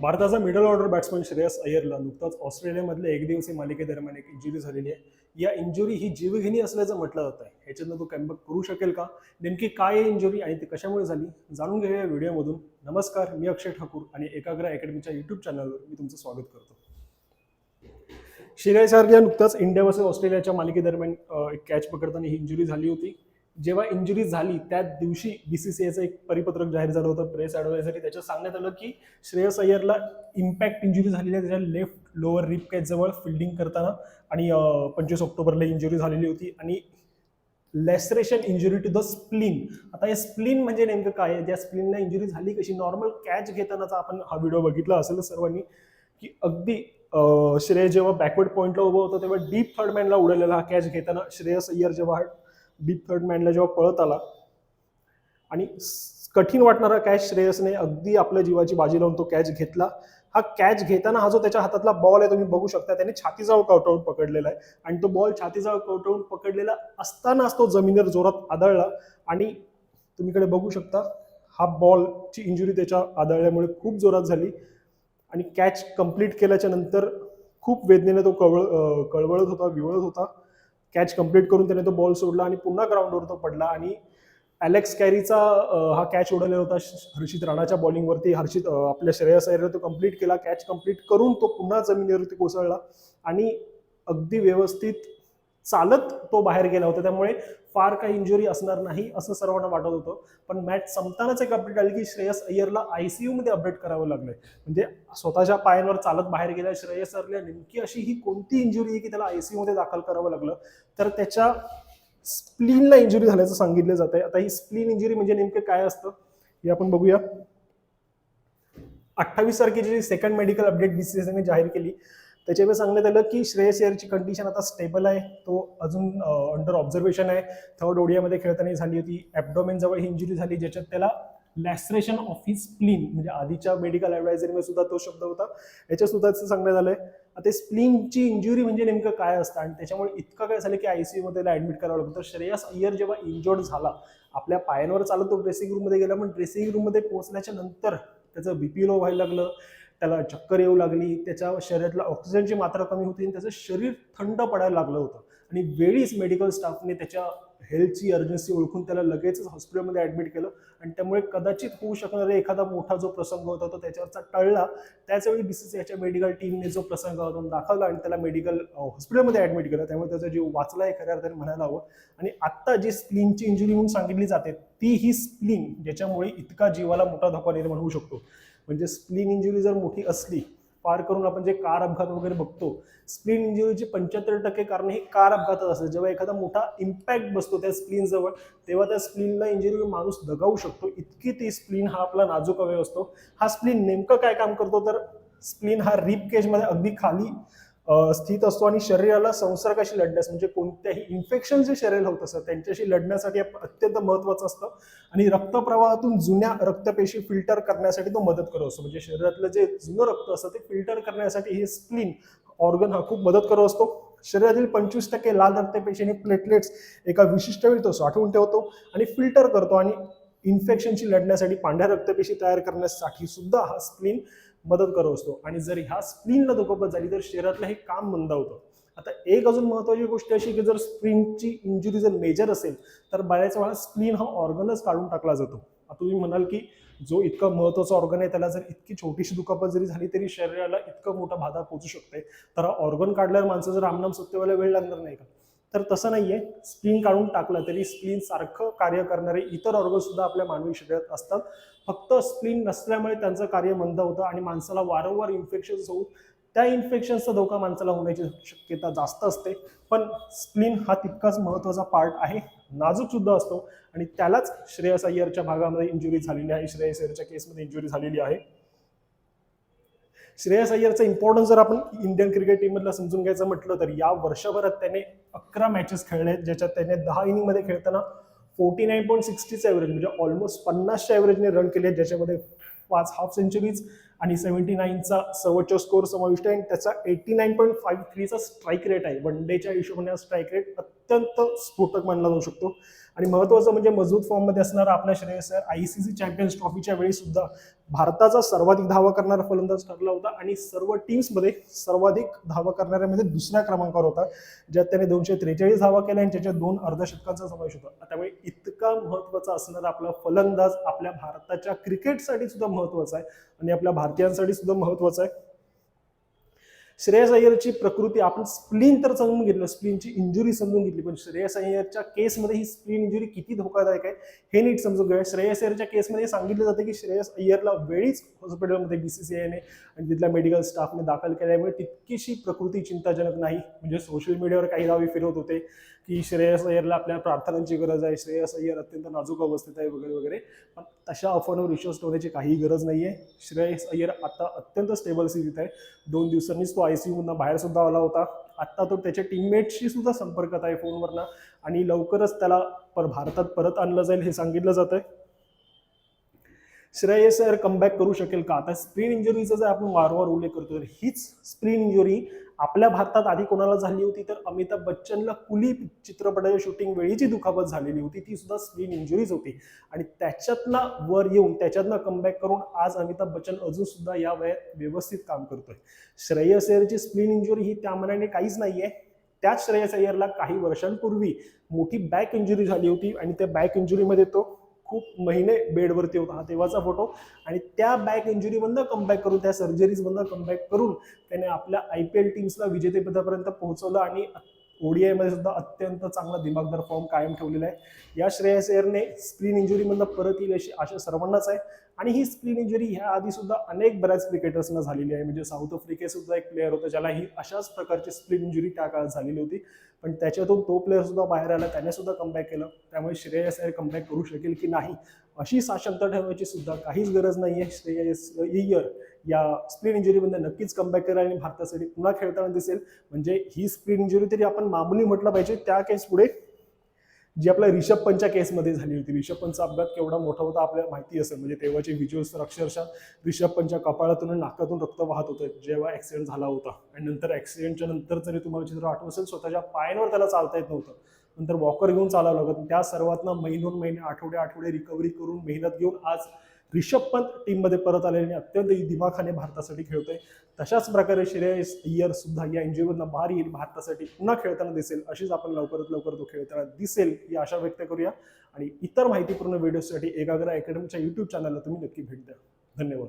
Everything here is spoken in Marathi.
भारताचा मिडल ऑर्डर बॅट्समन श्रेयस अय्यरला नुकताच ऑस्ट्रेलियामधल्या एक दिवसीय मालिकेदरम्यान एक इंजुरी झालेली आहे. या इंजुरी ही जीवघेणी असल्याचं म्हटलं जात आहे. ह्याच्यातनं तो कॅम्बॅक करू शकेल का? नेमकी काय आहे इंजुरी आणि ती कशामुळे झाली? जाणून घेऊया व्हिडिओमधून. नमस्कार मी अक्षय ठाकूर आणि एकाग्र अकॅडमीच्या युट्यूब चॅनलवर मी तुमचं स्वागत करतो. श्रेयस अय्यर नुकताच इंडिया वर्सेस ऑस्ट्रेलियाच्या मालिकेदरम्यान एक कॅच पकडताना ही इंजुरी झाली होती. जेव्हा इंजुरी झाली त्या दिवशी बीसीसीआयचं एक परिपत्रक जाहीर झालं होतं प्रेस ॲडवायझरी त्याच्यात सांगण्यात आलं की श्रेयस अय्यरला इम्पॅक्ट इंजुरी झालेली आहे. त्याच्या लेफ्ट लोअर रिप कॅच जवळ फिल्डिंग करताना आणि पंचवीस ऑक्टोबरला इंजुरी झालेली होती. आणि laceration injury to the spleen आता हे स्प्लिन म्हणजे नेमकं काय आहे? त्या स्प्लिनला इंजुरी झाली कशी? नॉर्मल कॅच घेतानाचा आपण हा व्हिडिओ बघितला असेल सर्वांनी की अगदी श्रेय श्रेयस जेव्हा बॅकवर्ड पॉईंटला उभं होतं तेव्हा डीप थर्ड मॅनला उडवलेला हा कॅच घेताना श्रेयस अय्यर जेव्हा डीप थर्ड मॅनला जेव्हा पळत आला आणि कठीण वाटणारा कॅच श्रेयसने अगदी आपल्या जीवाची बाजी लावून तो कॅच घेतला. हा कॅच घेताना हा जो त्याच्या हातातला बॉल आहे तुम्ही बघू शकता त्याने छातीजवळ कवटावून पकडलेला आहे. आणि तो बॉल छातीजवळ कवटावून पकडलेला असतानाच तो जमिनीवर जोरात आदळला. आणि तुम्हीकडे बघू शकता हा बॉलची इंजुरी त्याच्या आदळल्यामुळे खूप जोरात झाली. आणि कॅच कंप्लीट केल्याच्यानंतर खूप वेदनेने तो कवळ कळवळत होता विवळत होता. कॅच कंप्लीट करून त्याने तो बॉल सोडला आणि पुन्हा ग्राउंडवर तो पडला. आणि अलेक्स कॅरीचा हा कॅच उडवलेला होता. हर्षित राणाच्या बॉलिंगवरती हर्षित आपल्या श्रेयस अय्यरने तो कंप्लीट केला. कॅच कंप्लीट करून तो पुन्हा जमिनीवरती कोसळला. आणि अगदी व्यवस्थित चालत तो बाहेर गेला होता. त्यामुळे फार काही इंजुरी असणार नाही असं सर्वांना वाटत होतं. पण मॅच संपतानाच एक अपडेट आली की श्रेयस अय्यरला आयसीयू मध्ये अपडेट करावं लागलंय. म्हणजे स्वतःच्या पायांवर चालत बाहेर गेल्या श्रेयस अय्यरला नेमकी अशी ही कोणती इंजुरी आहे की त्याला आयसीयू मध्ये दाखल करावं लागलं? तर त्याच्या स्प्लीनला इंजुरी झाल्याचं सांगितलं जात आहे आता ही स्प्लीन इंजुरी म्हणजे नेमकं काय असतं? हे आपण बघूया. अठ्ठावीस तारखेची सेकंड मेडिकल अपडेट बीसीसीने जाहीर केली त्याच्यामुळे सांगण्यात आलं की श्रेयस अय्यरची कंडिशन आता स्टेबल आहे. तो अजून अंडर ऑब्झर्वेशन आहे. थर्ड ओडियामध्ये खेळताना झाली होती. ॲबडोमेन जवळ ही इंजुरी झाली ज्याच्यात त्याला लॅसरेशन ऑफ हिज स्प्लीन म्हणजे आधीच्या मेडिकल ॲडवायझरीमध्ये सुद्धा तो शब्द होता. याच्यात सुद्धा सांगण्यात आलंय. आता स्प्लिनची इंजुरी म्हणजे नेमकं काय असतं? आणि त्याच्यामुळे इतकं काय झालं की आयसीयू मध्ये त्याला ऍडमिट करावं लागतं तर श्रेयस अय्यर जेव्हा इंजोर्ड झाला आपल्या पायांवर चालत तो ड्रेसिंग रूममध्ये गेला. पण ड्रेसिंग रूममध्ये पोहोचल्याच्या नंतर त्याचं बीपी लो व्हायला लागलं. त्याला चक्कर येऊ लागली त्याच्या शरीरातला ऑक्सिजनची मात्रा कमी होती आणि त्याचं शरीर थंड पडायला लागलं होतं. आणि वेळीच मेडिकल स्टाफने त्याच्या हेल्थची अर्जन्सी ओळखून त्याला लगेचच हॉस्पिटलमध्ये ऍडमिट केलं. आणि त्यामुळे कदाचित होऊ शकणारा एखादा मोठा जो प्रसंग होता तो त्याच्यावरचा टळला. त्याचवेळी बीसीसीआयच्या मेडिकल टीमने जो प्रसंग होता तो दाखवला आणि त्याला मेडिकल हॉस्पिटलमध्ये ऍडमिट केलं. त्यामुळे त्याचा जीव वाचला आहे खऱ्या अर्थाने म्हणायला हवं. आणि आत्ता जी स्प्लिनची इंजुरी म्हणून सांगितली जाते ती ही स्प्लिन ज्याच्यामुळे इतका जीवाला मोठा धोका निर्माण होऊ शकतो. म्हणजे स्प्लिन इंजुरी जर मोठी असली फार करून आपण जे कार अपघात वगैरे बघतो स्प्लिन इंजुरीची पंच्याहत्तर टक्के कारण ही कार अपघातात असते जेव्हा एखादा मोठा इम्पॅक्ट बसतो त्या स्प्लिनजवळ तेव्हा त्या स्प्लिनला इंजुरी माणूस दगावू शकतो. इतकी ती स्प्लिन हा आपला नाजूक अवयव असतो. हा स्प्लिन नेमकं काय काम करतो? तर स्प्लिन हा रिप केजमध्ये अगदी खाली स्थित असतो आणि शरीराला संसर्गाशी लढण्यास म्हणजे कोणत्याही इन्फेक्शन जे शरीराला होत असतं त्यांच्याशी लढण्यासाठी अत्यंत महत्त्वाचं असतं. आणि रक्तप्रवाहातून जुन्या रक्तपेशी फिल्टर करण्यासाठी तो मदत करत असतो. म्हणजे शरीरातलं जे जुनं रक्त असतं ते फिल्टर करण्यासाठी हे स्प्लिन ऑर्गन हा खूप मदत करत असतो. शरीरातील पंचवीस टक्के लाल रक्तपेशी आणि प्लेटलेट्स एका विशिष्ट वेळी तो साठवून ठेवतो आणि फिल्टर करतो. आणि इन्फेक्शनशी लढण्यासाठी पांढऱ्या रक्तपेशी तयार करण्यासाठी सुद्धा हा स्प्लिन मदत करत असतो. आणि जर ह्या स्प्लिनला दुखापत झाली तर शरीरातलं हे काम मंदावतं. आता एक अजून महत्वाची गोष्ट अशी की जर स्प्रिनची इंजुरी जर मेजर असेल तर बऱ्याच वेळा स्प्लिन हा ऑर्गनच काढून टाकला जातो. आता तुम्ही म्हणाल की जो इतका महत्त्वाचा ऑर्गन आहे त्याला जर इतकी छोटीशी दुखापत जरी झाली तरी शरीराला इतकं मोठा बाधा पोचू शकते. तर हा ऑर्गन काढल्यावर माणसाचं रामनाम सत्यवायला वेळ लागणार नाही का? तर तसं नाहीये. स्प्लिन काढून टाकलं तरी स्प्लिन सारखं कार्य करणारे इतर ऑर्गन सुद्धा आपल्या मानवी शरीरात असतात. फक्त स्प्लिन नसल्यामुळे त्यांचं कार्य मंद होतं आणि माणसाला वारंवार इन्फेक्शन होऊन त्या इन्फेक्शनचा धोका माणसाला होण्याची शक्यता जास्त असते. पण स्प्लिन हा तितकाच महत्त्वाचा पार्ट आहे. नाजूक सुद्धा असतो आणि त्यालाच श्रेयस अय्यरच्या भागामध्ये इंजुरी झालेली आहे. श्रेयस अय्यरच्या केसमध्ये इंजुरी झालेली आहे. श्रेयस अय्यरचा इम्पॉर्टन्स जर आपण इंडियन क्रिकेट टीममधला समजून घ्यायचं म्हटलं तर या वर्षभरात त्याने अकरा मॅचेस खेळले आहेत, ज्याच्यात त्याने दहा इनिंगमध्ये खेळताना फोर्टी नाईन पॉईंट सिक्स्टीचा ॲव्हरेज म्हणजे ऑलमोस्ट पन्नासच्या ॲव्हरेजने रन केले आहेत, ज्याच्यामध्ये पाच हाफ सेंचुरीज आणि सेव्हन्टी नाईनचा सर्वोच्च स्कोअर समाविष्ट आहे. आणि त्याचा एटी नाईन पॉईंट फाईव्ह थ्रीचा स्ट्राईक रेट आहे. वन डेच्या हिशोबाने स्ट्राईक रेट अत्यंत स्फोटक मानला जाऊ शकतो. आणि महत्वाचं म्हणजे मजबूत फॉर्ममध्ये असणारा आपला Shreyas sir I C C champions ट्रॉफीच्या वेळी सुद्धा भारताचा सर्वाधिक धावा करणारा फलंदाज ठरला होता आणि सर्व टीम्समध्ये सर्वाधिक धावा करणाऱ्यामध्ये म्हणजे दुसऱ्या क्रमांकावर होता ज्यात त्याने दोनशे त्रेचाळीस धावा केल्या आणि त्याच्या दोन अर्धशतकांचा समावेश होता. त्यामुळे इतका महत्त्वाचा असणारा आपला फलंदाज आपल्या भारताच्या क्रिकेटसाठी सुद्धा महत्त्वाचा आहे आणि आपल्या भारतीयांसाठी सुद्धा महत्त्वाचा आहे. श्रेयस अय्यरची प्रकृती आपण स्प्लिन तर समजून घेतलं स्प्लिनची इंजुरी समजून घेतली पण श्रेयस अय्यरच्या केसमध्ये ही स्प्लिन इंजुरी किती धोकादायक आहे हे नीट समजून घ्या श्रेयस अय्यरच्या केसमध्ये सांगितलं जातं की श्रेयस अय्यरला वेळीच हॉस्पिटलमध्ये बी सी सी आयने आणि तिथल्या मेडिकल स्टाफने दाखल केल्यामुळे तितकीशी प्रकृती चिंताजनक नाही. म्हणजे सोशल मीडियावर काही दावे फिरवत होते की श्रेयस अय्यरला आपल्या प्रार्थनांची गरज आहे श्रेयस अय्यर अत्यंत नाजूक अवस्थेत आहे वगैरे वगैरे. पण तशा अफवांवर विश्वास ठेवण्याची काही गरज नाही आहे श्रेयस अय्यर आता अत्यंत स्टेबल स्थितीत आहे. दोन दिवसांनीच तो आय सी यूमधनं बाहेर सुद्धा आला होता. आत्ता तो त्याच्या टीममेटशी सुद्धा संपर्कात आहे फोनवरनं आणि लवकरच त्याला पर भारतात परत आणलं जाईल हे सांगितलं जात आहे श्रेयस अय्यर कमबॅक करू शकेल का? आता स्प्रिन इंजुरीचा जर आपण वारंवार उल्लेख करतो तर हीच स्प्रिन इंजुरी आपल्या भारतात आधी कोणाला झाली होती? तर अमिताभ बच्चनला कुली चित्रपटाच्या शूटिंग वेळीची दुखापत झालेली होती ती सुद्धा स्प्रिन इंजुरीच होती. आणि त्याच्यातनं वर येऊन त्याच्यातनं कमबॅक करून आज अमिताभ बच्चन अजून सुद्धा या वयात व्यवस्थित काम करतोय. श्रेयस अय्यरची स्प्रिन इंजुरी ही त्या मनाने काहीच नाहीये. त्याच श्रेयस अय्यरला काही वर्षांपूर्वी मोठी बॅक इंजुरी झाली होती आणि त्या बॅक इंजुरीमध्ये तो खूप महिने बेडवरती होता हा तेव्हाचा फोटो. आणि त्या बॅक इंजुरीमधनं कमबॅक करून त्या सर्जरीजमधनं कमबॅक करून त्याने आपल्या आय पी एल टीम्सला विजेतेपदापर्यंत पोहोचवलं आणि ओडीआयमध्ये सुद्धा अत्यंत चांगला दिमागदार फॉर्म कायम ठेवलेला आहे. या श्रेयस अय्यरने स्क्रीन इंजुरीमधनं परत येईल अशी आशा सर्वांनाच आहे. आणि ही स्क्रीन इंजुरी ह्या आधी सुद्धा अनेक बऱ्याच क्रिकेटर्सना झालेली आहे. म्हणजे साऊथ आफ्रिकेसुद्धा एक प्लेअर होता ज्याला ही अशाच प्रकारची स्प्रीन इंजुरी त्या काळात झालेली होती. पण त्याच्यातून तो प्लेअर सुद्धा बाहेर आला त्याने सुद्धा कमबॅक केलं. त्यामुळे श्रेयस अय्यर कमबॅक करू शकेल की नाही अशी साशंकता ठेवण्याची सुद्धा काहीच गरज नाही आहे श्रेयस अय्यर या स्प्रिन इंजुरीमध्ये नक्कीच कमबॅक करेल आणि भारतासाठी पुन्हा खेळताना दिसेल. म्हणजे ही स्प्रिन इंजुरी तरी आपण मामूली म्हटलं पाहिजे. त्या केस पुढे जी आपल्या रिषभ पंतच्या केसमध्ये झाली होती. रिषभ पंतचा अपघात केवढा मोठा होता आपल्याला माहिती असेल. म्हणजे तेव्हाचे व्हिज्युअल्स तर अक्षरशः रिषभ पंतच्या कपाळातून आणि नाकातून रक्त वाहत होतं. जेव्हा ऍक्सिडेंट झाला होता. आणि नंतर ऍक्सिडेंटच्या नंतर जरी तुम्हाला चित्र आठवत असेल स्वतःच्या पायांवर त्याला चालता येत नव्हतं. नंतर वॉकर घेऊन चालावं लागत. त्या सर्वातनं महिनोन महिने आठवडे आठवडे रिकव्हरी करून मेहनत घेऊन आज रिषभ पंत टीममध्ये परत आलेले आणि अत्यंत दिमाखाने भारतासाठी खेळतोय. तशाच प्रकारे श्रेयस अय्यर सुद्धा या इंजुरीवरनं बाहेर येईल. भारतासाठी पुन्हा खेळताना दिसेल. अशीच आपण लवकरात लवकर तो खेळताना दिसेल ही आशा व्यक्त करूया. आणि इतर माहितीपूर्ण व्हिडिओसाठी एकाग्र अकॅडमीच्या युट्यूब चॅनलला तुम्ही नक्की भेट द्या. धन्यवाद.